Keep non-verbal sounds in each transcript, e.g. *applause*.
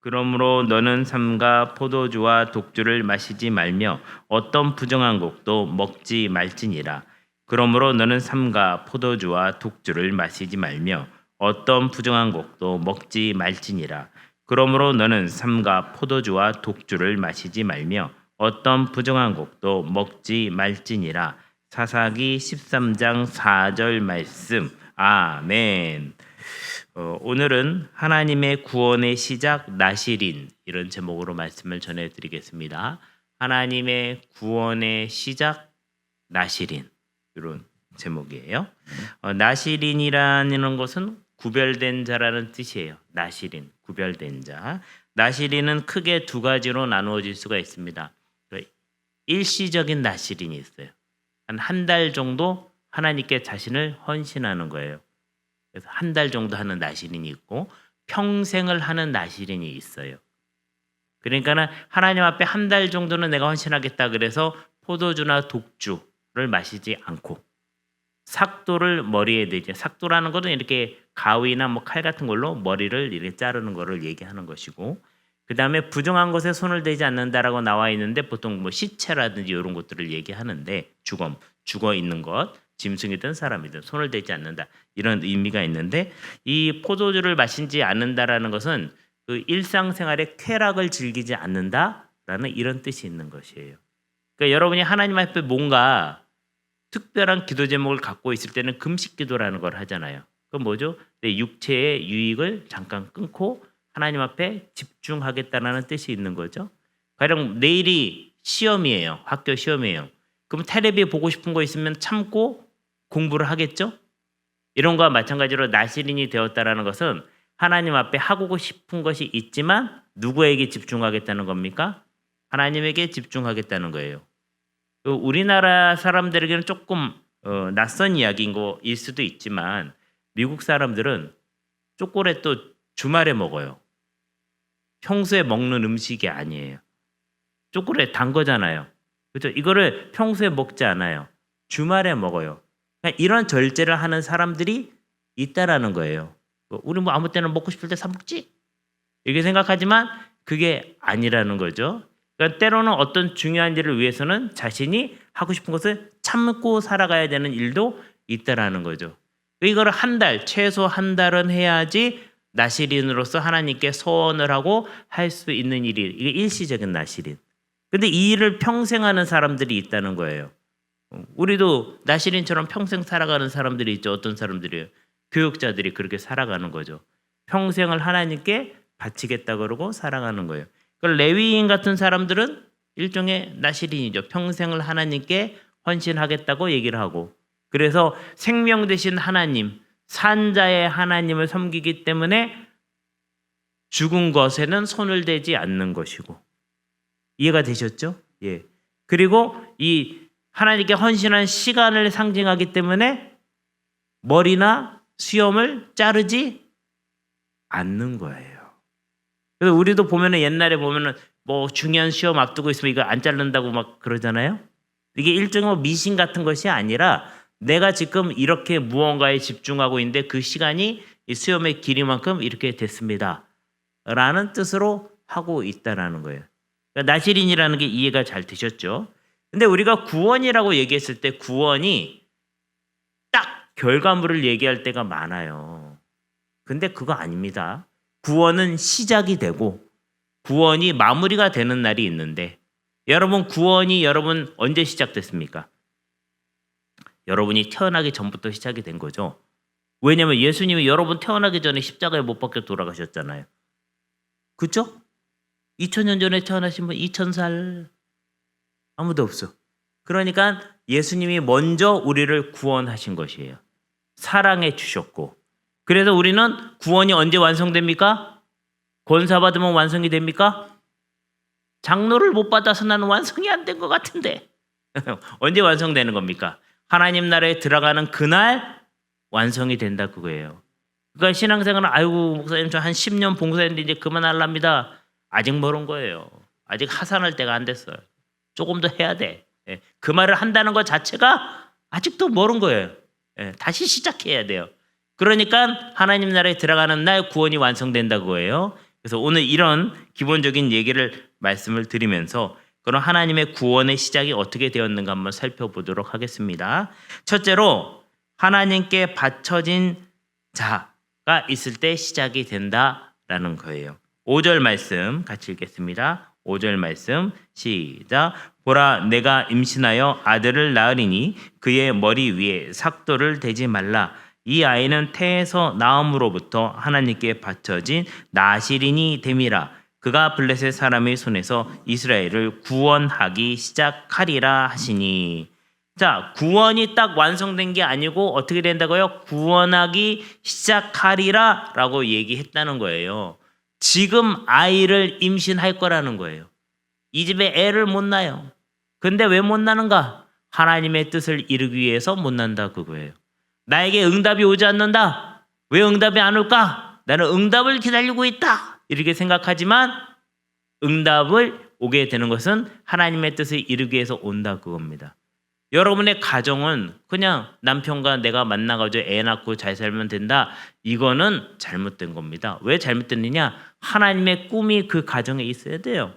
그러므로 너는 삼가 포도주와 독주를 마시지 말며 어떤 부정한 곡도 먹지 말지니라. 그러므로 너는 삼가 포도주와 독주를 마시지 말며 어떤 부정한 곡도 먹지 말지니라. 그러므로 너는 삼가 포도주와 독주를 마시지 말며 어떤 부정한 곡도 먹지 말지니라. 사사기 13장 4절 말씀. 아멘. 어, 오늘은 하나님의 구원의 시작 나시린 이런 제목으로 말씀을 전해드리겠습니다. 하나님의 구원의 시작 나시린 이런 제목이에요. 어, 나시린이라는 것은 구별된 자라는 뜻이에요. 나시린 구별된 자. 나시린은 크게 두 가지로 나누어질 수가 있습니다. 그 일시적인 나시린이 있어요. 한 한 달 정도 하나님께 자신을 헌신하는 거예요. 그래서 한 달 정도 하는 나시린이 있고 평생을 하는 나시린이 있어요. 그러니까는 하나님 앞에 한 달 정도는 내가 헌신하겠다 그래서 포도주나 독주를 마시지 않고 삭도를 머리에 대지 삭도라는 것은 이렇게 가위나 뭐 칼 같은 걸로 머리를 이렇게 자르는 거를 얘기하는 것이고 그 다음에 부정한 것에 손을 대지 않는다라고 나와 있는데 보통 뭐 시체라든지 이런 것들을 얘기하는데 죽음 죽어 있는 것 짐승이든 사람이든 손을 대지 않는다 이런 의미가 있는데 이 포도주를 마시지 않는다라는 것은 그 일상생활의 쾌락을 즐기지 않는다라는 이런 뜻이 있는 것이에요. 그러니까 여러분이 하나님 앞에 뭔가 특별한 기도 제목을 갖고 있을 때는 금식 기도라는 걸 하잖아요. 그건 뭐죠? 내 육체의 유익을 잠깐 끊고 하나님 앞에 집중하겠다라는 뜻이 있는 거죠. 가령 내일이 시험이에요. 학교 시험이에요. 그럼 테레비 보고 싶은 거 있으면 참고 공부를 하겠죠? 이런 거와 마찬가지로 나시린이 되었다라는 것은 하나님 앞에 하고 싶은 것이 있지만 누구에게 집중하겠다는 겁니까? 하나님에게 집중하겠다는 거예요. 그 우리나라 사람들에게는 조금 어, 낯선 이야기인 거일 수도 있지만 미국 사람들은 초콜릿도 주말에 먹어요. 평소에 먹는 음식이 아니에요. 초콜릿 단 거잖아요. 그렇죠? 이거를 평소에 먹지 않아요. 주말에 먹어요. 그러니까 이런 절제를 하는 사람들이 있다라는 거예요. 뭐 우리 뭐 아무 때나 먹고 싶을 때 사 먹지 이렇게 생각하지만 그게 아니라는 거죠. 그러니까 때로는 어떤 중요한 일을 위해서는 자신이 하고 싶은 것을 참고 살아가야 되는 일도 있다라는 거죠. 이거를 한 달, 최소 한 달은 해야지 나시린으로서 하나님께 소원을 하고 할 수 있는 일이 이게 일시적인 나시린. 근데 이 일을 평생 하는 사람들이 있다는 거예요. 우리도 나시린처럼 평생 살아가는 사람들이 있죠. 어떤 사람들이요? 교육자들이 그렇게 살아가는 거죠. 평생을 하나님께 바치겠다 그러고 살아가는 거예요. 그 레위인 같은 사람들은 일종의 나시린이죠. 평생을 하나님께 헌신하겠다고 얘기를 하고 그래서 생명 되신 하나님, 산자의 하나님을 섬기기 때문에 죽은 것에는 손을 대지 않는 것이고 이해가 되셨죠? 예. 그리고 이 하나님께 헌신한 시간을 상징하기 때문에 머리나 수염을 자르지 않는 거예요. 그래서 우리도 보면은 옛날에 보면은 뭐 중요한 시험 앞두고 있으면 이거 안 자른다고 막 그러잖아요. 이게 일종의 뭐 미신 같은 것이 아니라 내가 지금 이렇게 무언가에 집중하고 있는데 그 시간이 이 수염의 길이만큼 이렇게 됐습니다. 라는 뜻으로 하고 있다라는 거예요. 그러니까 나시린이라는 게 이해가 잘 되셨죠? 근데 우리가 구원이라고 얘기했을 때 구원이 딱 결과물을 얘기할 때가 많아요. 근데 그거 아닙니다. 구원은 시작이 되고 구원이 마무리가 되는 날이 있는데 여러분 구원이 여러분 언제 시작됐습니까? 여러분이 태어나기 전부터 시작이 된 거죠. 왜냐하면 예수님이 여러분 태어나기 전에 십자가에 못 박혀 돌아가셨잖아요. 그죠? 2000년 전에 태어나신 분 2000살 아무도 없어. 그러니까 예수님이 먼저 우리를 구원하신 것이에요. 사랑해 주셨고. 그래서 우리는 구원이 언제 완성됩니까? 권사 받으면 완성이 됩니까? 장로를 못 받아서 나는 완성이 안 된 것 같은데. *laughs* 언제 완성되는 겁니까? 하나님 나라에 들어가는 그날 완성이 된다 그거예요. 그러니까 신앙생활은 아이고 목사님 저 한 10년 봉사했는데 이제 그만할랍니다. 아직 멀은 거예요. 아직 하산할 때가 안 됐어요. 조금 더 해야 돼. 예, 그 말을 한다는 것 자체가 아직도 멀은 거예요. 예, 다시 시작해야 돼요. 그러니까 하나님 나라에 들어가는 날 구원이 완성된다 그거예요. 그래서 오늘 이런 기본적인 얘기를 말씀을 드리면서 그런 하나님의 구원의 시작이 어떻게 되었는가 한번 살펴보도록 하겠습니다. 첫째로 하나님께 바쳐진 자가 있을 때 시작이 된다라는 거예요. 5절 말씀 같이 읽겠습니다. 5절 말씀. 시작. 보라 내가 임신하여 아들을 낳으리니 그의 머리 위에 삭도를 대지 말라. 이 아이는 태에서 나음으로부터 하나님께 바쳐진 나시린이 됨이라. 그가 블레셋 사람의 손에서 이스라엘을 구원하기 시작하리라 하시니. 자 구원이 딱 완성된 게 아니고 어떻게 된다고요? 구원하기 시작하리라 라고 얘기했다는 거예요. 지금 아이를 임신할 거라는 거예요. 이 집에 애를 못 낳아요. 근데 왜못 낳는가? 하나님의 뜻을 이루기 위해서 못 난다 그거예요. 나에게 응답이 오지 않는다. 왜 응답이 안 올까? 나는 응답을 기다리고 있다. 이렇게 생각하지만 응답을 오게 되는 것은 하나님의 뜻을 이루기 위해서 온다 그겁니다. 여러분의 가정은 그냥 남편과 내가 만나가지고 애 낳고 잘 살면 된다. 이거는 잘못된 겁니다. 왜 잘못됐느냐? 하나님의 꿈이 그 가정에 있어야 돼요.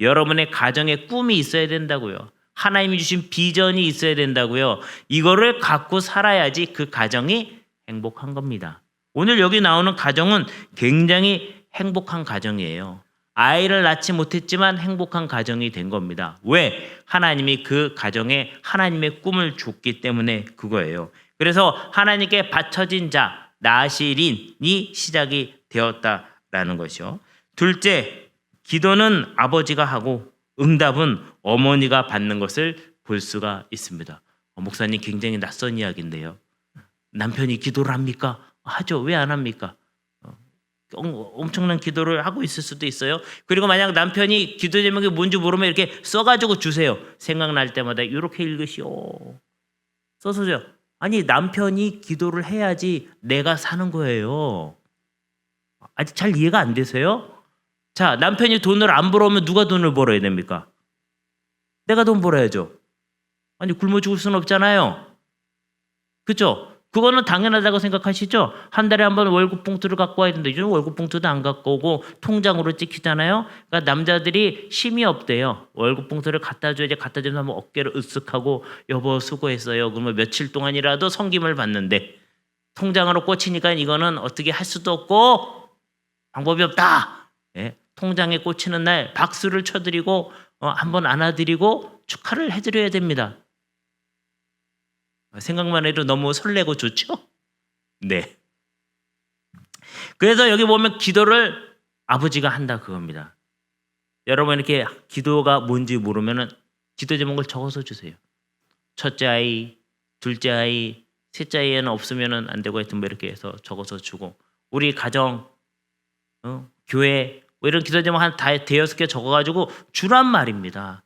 여러분의 가정에 꿈이 있어야 된다고요. 하나님이 주신 비전이 있어야 된다고요. 이거를 갖고 살아야지 그 가정이 행복한 겁니다. 오늘 여기 나오는 가정은 굉장히 행복한 가정이에요. 아이를 낳지 못했지만 행복한 가정이 된 겁니다. 왜? 하나님이 그 가정에 하나님의 꿈을 줬기 때문에 그거예요. 그래서 하나님께 바쳐진 자, 나시린이 시작이 되었다라는 것이요. 둘째, 기도는 아버지가 하고 응답은 어머니가 받는 것을 볼 수가 있습니다. 어, 목사님 굉장히 낯선 이야기인데요. 남편이 기도를 합니까? 하죠. 왜 안 합니까? 엄청난 기도를 하고 있을 수도 있어요. 그리고 만약 남편이 기도 제목이 뭔지 모르면 이렇게 써가지고 주세요. 생각날 때마다 이렇게 읽으시오. 써서 줘. 아니 남편이 기도를 해야지 내가 사는 거예요. 아직 잘 이해가 안 되세요? 자, 남편이 돈을 안 벌어오면 누가 돈을 벌어야 됩니까? 내가 돈 벌어야죠. 아니, 굶어 죽을 수는 없잖아요. 그죠? 그거는 당연하다고 생각하시죠? 한 달에 한 번 월급 봉투를 갖고 와야 된다. 요즘 월급 봉투도 안 갖고 오고 통장으로 찍히잖아요. 그러니까 남자들이 심이 없대요. 월급 봉투를 갖다 줘야지 갖다 주면 한번 어깨를 으쓱하고 여보 수고했어요. 그러면 며칠 동안이라도 성김을 받는데 통장으로 꽂히니까 이거는 어떻게 할 수도 없고 방법이 없다. 예, 통장에 꽂히는 날 박수를 쳐드리고 어, 한번 안아드리고 축하를 해드려야 됩니다. 생각만 해도 너무 설레고 좋죠? 네. 그래서 여기 보면 기도를 아버지가 한다 그겁니다. 여러분 이렇게 기도가 뭔지 모르면은 기도 제목을 적어서 주세요. 첫째 아이, 둘째 아이, 셋째 아이에는 없으면은 안 되고 하여튼 뭐 이렇게 해서 적어서 주고 우리 가정, 어, 교회 뭐 이런 기도 제목 한 다 대여섯 개 적어가지고 주란 말입니다.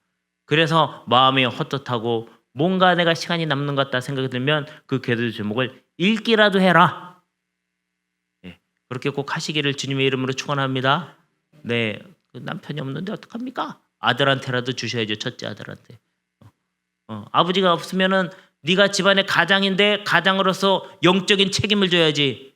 그래서 마음이 헛헛하고 뭔가 내가 시간이 남는 것 같다 생각이 들면 그 기도 제목을 읽기라도 해라. 예, 그렇게 꼭 하시기를 주님의 이름으로 축원합니다. 네, 그 남편이 없는데 어떡합니까? 아들한테라도 주셔야죠 첫째 아들한테. 어, 어, 아버지가 없으면은 네가 집안의 가장인데 가장으로서 영적인 책임을 져야지.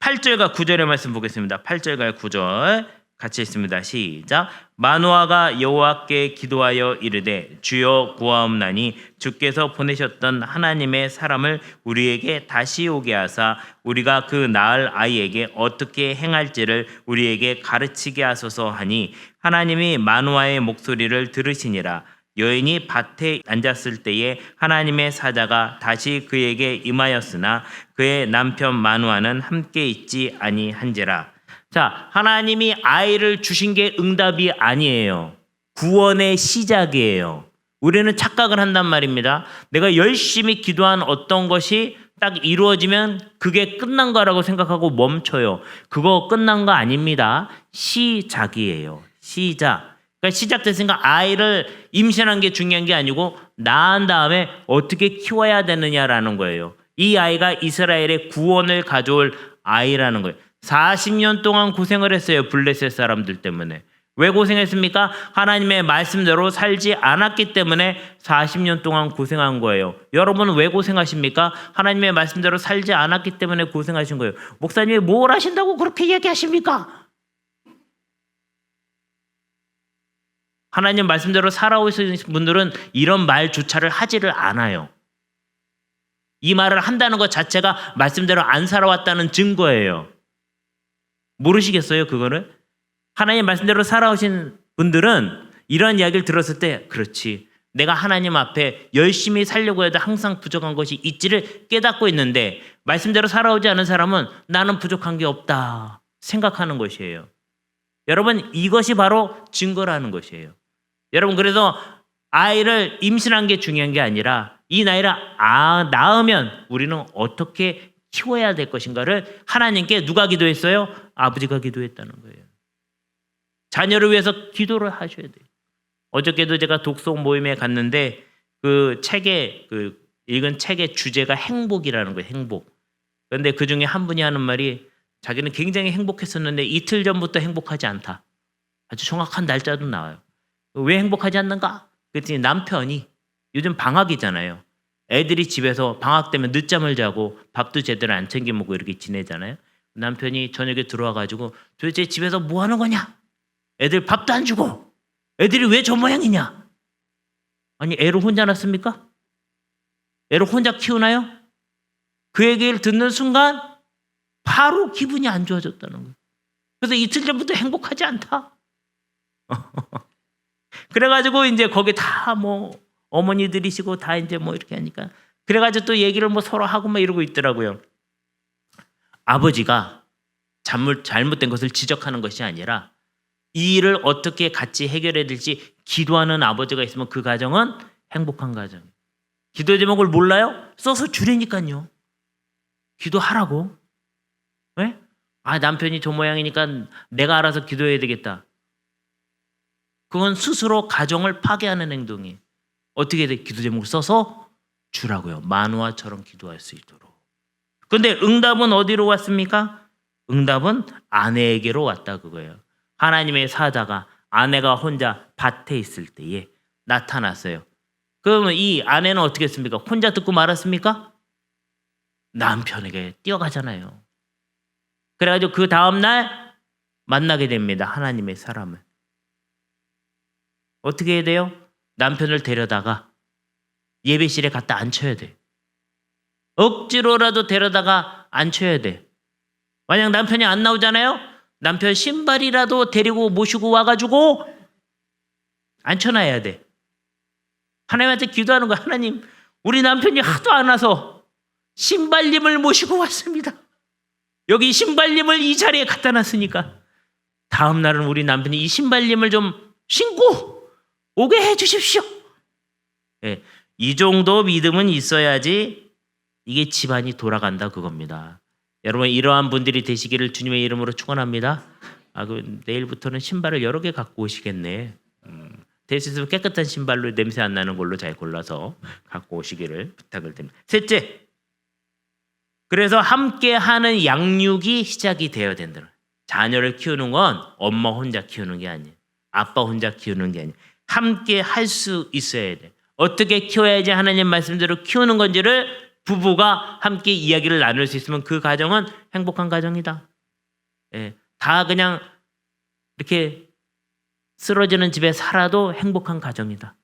8절과 9절의 말씀 보겠습니다. 8절과 9절 같이 있습니다. 시작. 마노아가 여호와께 기도하여 이르되 주여 구하옵나니 주께서 보내셨던 하나님의 사람을 우리에게 다시 오게 하사 우리가 그 낳을 아이에게 어떻게 행할지를 우리에게 가르치게 하소서 하니 하나님이 마노아의 목소리를 들으시니라. 여인이 밭에 앉았을 때에 하나님의 사자가 다시 그에게 임하였으나 그의 남편 마누아는 함께 있지 아니한지라. 자, 하나님이 아이를 주신 게 응답이 아니에요. 구원의 시작이에요. 우리는 착각을 한단 말입니다. 내가 열심히 기도한 어떤 것이 딱 이루어지면 그게 끝난 거라고 생각하고 멈춰요. 그거 끝난 거 아닙니다. 시작이에요. 시작. 그러니까 시작됐으니까 아이를 임신한 게 중요한 게 아니고 낳은 다음에 어떻게 키워야 되느냐라는 거예요. 이 아이가 이스라엘의 구원을 가져올 아이라는 거예요. 40년 동안 고생을 했어요. 블레셋 사람들 때문에. 왜 고생했습니까? 하나님의 말씀대로 살지 않았기 때문에 40년 동안 고생한 거예요. 여러분 왜 고생하십니까? 하나님의 말씀대로 살지 않았기 때문에 고생하신 거예요. 목사님이 뭘 하신다고 그렇게 이야기하십니까? 하나님 말씀대로 살아오신 분들은 이런 말조차를 하지를 않아요. 이 말을 한다는 것 자체가 말씀대로 안 살아왔다는 증거예요. 모르시겠어요, 그거를? 하나님 말씀대로 살아오신 분들은 이런 이야기를 들었을 때, 그렇지. 내가 하나님 앞에 열심히 살려고 해도 항상 부족한 것이 있지를 깨닫고 있는데, 말씀대로 살아오지 않은 사람은 나는 부족한 게 없다. 생각하는 것이에요. 여러분, 이것이 바로 증거라는 것이에요. 여러분, 그래서 아이를 임신한 게 중요한 게 아니라 이 나이를 아, 낳으면 우리는 어떻게 키워야 될 것인가를 하나님께 누가 기도했어요? 아버지가 기도했다는 거예요. 자녀를 위해서 기도를 하셔야 돼요. 어저께도 제가 독서 모임에 갔는데 그 책에 그 읽은 책의 주제가 행복이라는 거예요. 행복. 그런데 그 중에 한 분이 하는 말이 자기는 굉장히 행복했었는데 이틀 전부터 행복하지 않다. 아주 정확한 날짜도 나와요. 왜 행복하지 않는가? 그랬더니 남편이 요즘 방학이잖아요. 애들이 집에서 방학 때면 늦잠을 자고 밥도 제대로 안 챙겨 먹고 이렇게 지내잖아요. 남편이 저녁에 들어와 가지고 도대체 집에서 뭐 하는 거냐? 애들 밥도 안 주고 애들이 왜 저 모양이냐? 아니 애를 혼자 낳습니까? 애를 혼자 키우나요? 그 얘기를 듣는 순간 바로 기분이 안 좋아졌다는 거예요. 그래서 이틀 전부터 행복하지 않다. *laughs* 그래가지고 이제 거기 다 뭐 어머니들이시고 다 이제 뭐 이렇게 하니까 그래가지고 또 얘기를 뭐 서로 하고 막 이러고 있더라고요. 아버지가 잘못 잘못된 것을 지적하는 것이 아니라 이 일을 어떻게 같이 해결해야 될지 기도하는 아버지가 있으면 그 가정은 행복한 가정. 기도 제목을 몰라요? 써서 주려니까요. 기도하라고. 왜? 아 남편이 저 모양이니까 내가 알아서 기도해야 되겠다. 그건 스스로 가정을 파괴하는 행동이. 어떻게 돼? 기도 제목을 써서 주라고요. 만화처럼 기도할 수 있도록. 근데 응답은 어디로 왔습니까? 응답은 아내에게로 왔다 그거예요. 하나님의 사자가 아내가 혼자 밭에 있을 때에 나타났어요. 그러면 이 아내는 어떻게 했습니까? 혼자 듣고 말았습니까? 남편에게 뛰어가잖아요. 그래가지고 그 다음날 만나게 됩니다. 하나님의 사람을. 어떻게 해야 돼요? 남편을 데려다가 예배실에 갖다 앉혀야 돼. 억지로라도 데려다가 앉혀야 돼. 만약 남편이 안 나오잖아요? 남편 신발이라도 데리고 모시고 와가지고 앉혀놔야 돼. 하나님한테 기도하는 거야. 하나님, 우리 남편이 하도 안 와서 신발님을 모시고 왔습니다. 여기 신발님을 이 자리에 갖다 놨으니까 다음 날은 우리 남편이 이 신발님을 좀 신고 오게 해 주십시오. 예, 이 정도 믿음은 있어야지 이게 집안이 돌아간다 그겁니다. 여러분 이러한 분들이 되시기를 주님의 이름으로 축원합니다. 아, 그 내일부터는 신발을 여러 개 갖고 오시겠네. 음, 될수 있으면 깨끗한 신발로 냄새 안 나는 걸로 잘 골라서 갖고 오시기를 부탁을 드립니다. 셋째, 그래서 함께 하는 양육이 시작이 되어야 된다. 자녀를 키우는 건 엄마 혼자 키우는 게 아니에요. 아빠 혼자 키우는 게 아니에요. 함께 할 수 있어야 돼. 어떻게 키워야지 하나님 말씀대로 키우는 건지를 부부가 함께 이야기를 나눌 수 있으면 그 가정은 행복한 가정이다. 예, 다 그냥 이렇게 쓰러지는 집에 살아도 행복한 가정이다.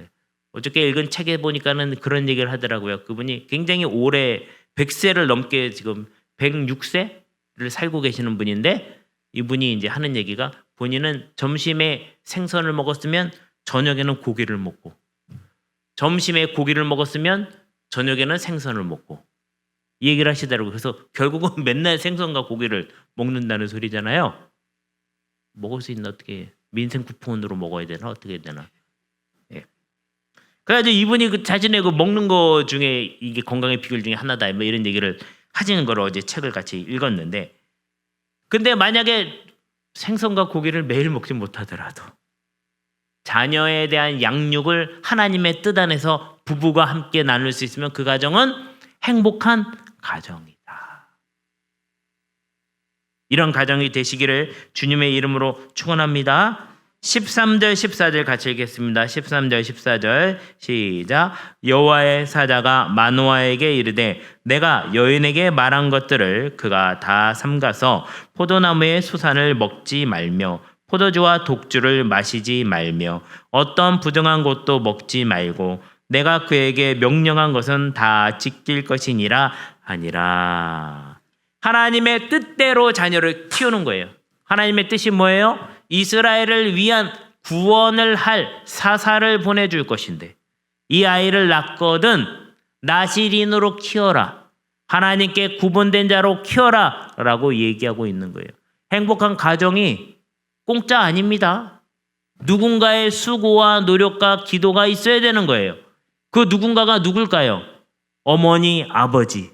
예, 어저께 읽은 책에 보니까는 그런 얘기를 하더라고요. 그분이 굉장히 오래 100세를 넘게 지금 106세를 살고 계시는 분인데 이분이 이제 하는 얘기가 본인은 점심에 생선을 먹었으면 저녁에는 고기를 먹고 점심에 고기를 먹었으면 저녁에는 생선을 먹고 이 얘기를 하시더라고요. 그래서 결국은 *laughs* 맨날 생선과 고기를 먹는다는 소리잖아요. 먹을 수 있나 어떻게 민생 쿠폰으로 먹어야 되나 어떻게 되나. 예. 그래가지고 이분이 그 자신의 그 먹는 거 중에 이게 건강의 비결 중에 하나다 뭐 이런 얘기를 하시는 걸 어제 책을 같이 읽었는데 근데 만약에 생선과 고기를 매일 먹지 못하더라도 자녀에 대한 양육을 하나님의 뜻 안에서 부부가 함께 나눌 수 있으면 그 가정은 행복한 가정이다. 이런 가정이 되시기를 주님의 이름으로 축원합니다. 13절 14절 같이 읽겠습니다. 13절 14절 시작 여호와의 사자가 마노아에게 이르되 내가 여인에게 말한 것들을 그가 다 삼가서 포도나무의 수산을 먹지 말며 포도주와 독주를 마시지 말며 어떤 부정한 것도 먹지 말고 내가 그에게 명령한 것은 다 지킬 것이니라 하니라. 하나님의 뜻대로 자녀를 키우는 거예요. 하나님의 뜻이 뭐예요? 이스라엘을 위한 구원을 할 사사를 보내줄 것인데 이 아이를 낳거든 나시린으로 키워라. 하나님께 구분된 자로 키워라. 라고 얘기하고 있는 거예요. 행복한 가정이 공짜 아닙니다. 누군가의 수고와 노력과 기도가 있어야 되는 거예요. 그 누군가가 누굴까요? 어머니, 아버지.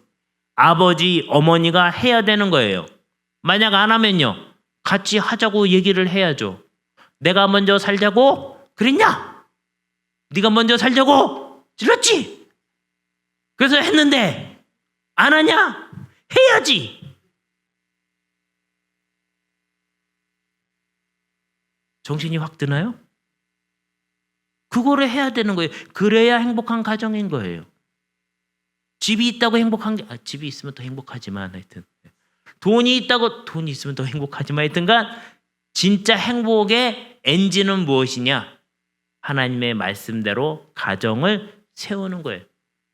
아버지, 어머니가 해야 되는 거예요. 만약 안 하면요. 같이 하자고 얘기를 해야죠. 내가 먼저 살자고 그랬냐? 네가 먼저 살자고 질렀지? 그래서 했는데 안 하냐? 해야지. 정신이 확 드나요? 그거를 해야 되는 거예요. 그래야 행복한 가정인 거예요. 집이 있다고 행복한 게 아, 집이 있으면 더 행복하지만 하여튼 돈이 있다고 돈이 있으면 더 행복하지만 하여튼간 진짜 행복의 엔진은 무엇이냐? 하나님의 말씀대로 가정을 세우는 거예요.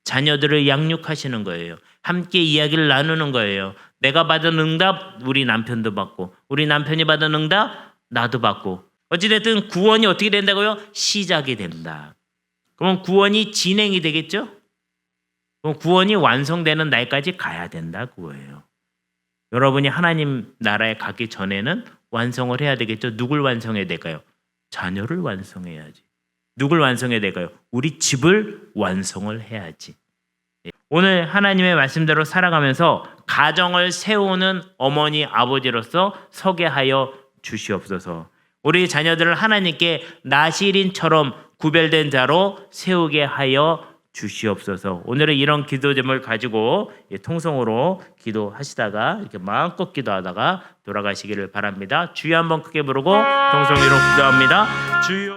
자녀들을 양육하시는 거예요. 함께 이야기를 나누는 거예요. 내가 받은 응답 우리 남편도 받고 우리 남편이 받은 응답 나도 받고 어찌됐든 구원이 어떻게 된다고요? 시작이 된다. 그럼 구원이 진행이 되겠죠? 그럼 구원이 완성되는 날까지 가야 된다 그거예요. 여러분이 하나님 나라에 가기 전에는 완성을 해야 되겠죠. 누굴 완성해야 될까요? 자녀를 완성해야지. 누굴 완성해야 될까요? 우리 집을 완성을 해야지. 예. 오늘 하나님의 말씀대로 살아가면서 가정을 세우는 어머니 아버지로서 서게 하여 주시옵소서. 우리 자녀들을 하나님께 나시린처럼 구별된 자로 세우게 하여 주시옵소서. 오늘은 이런 기도 제목을 가지고 예, 통성으로 기도하시다가 이렇게 마음껏 기도하다가 돌아가시기를 바랍니다. 주여 한번 크게 부르고 통성으로 기도합니다. 주여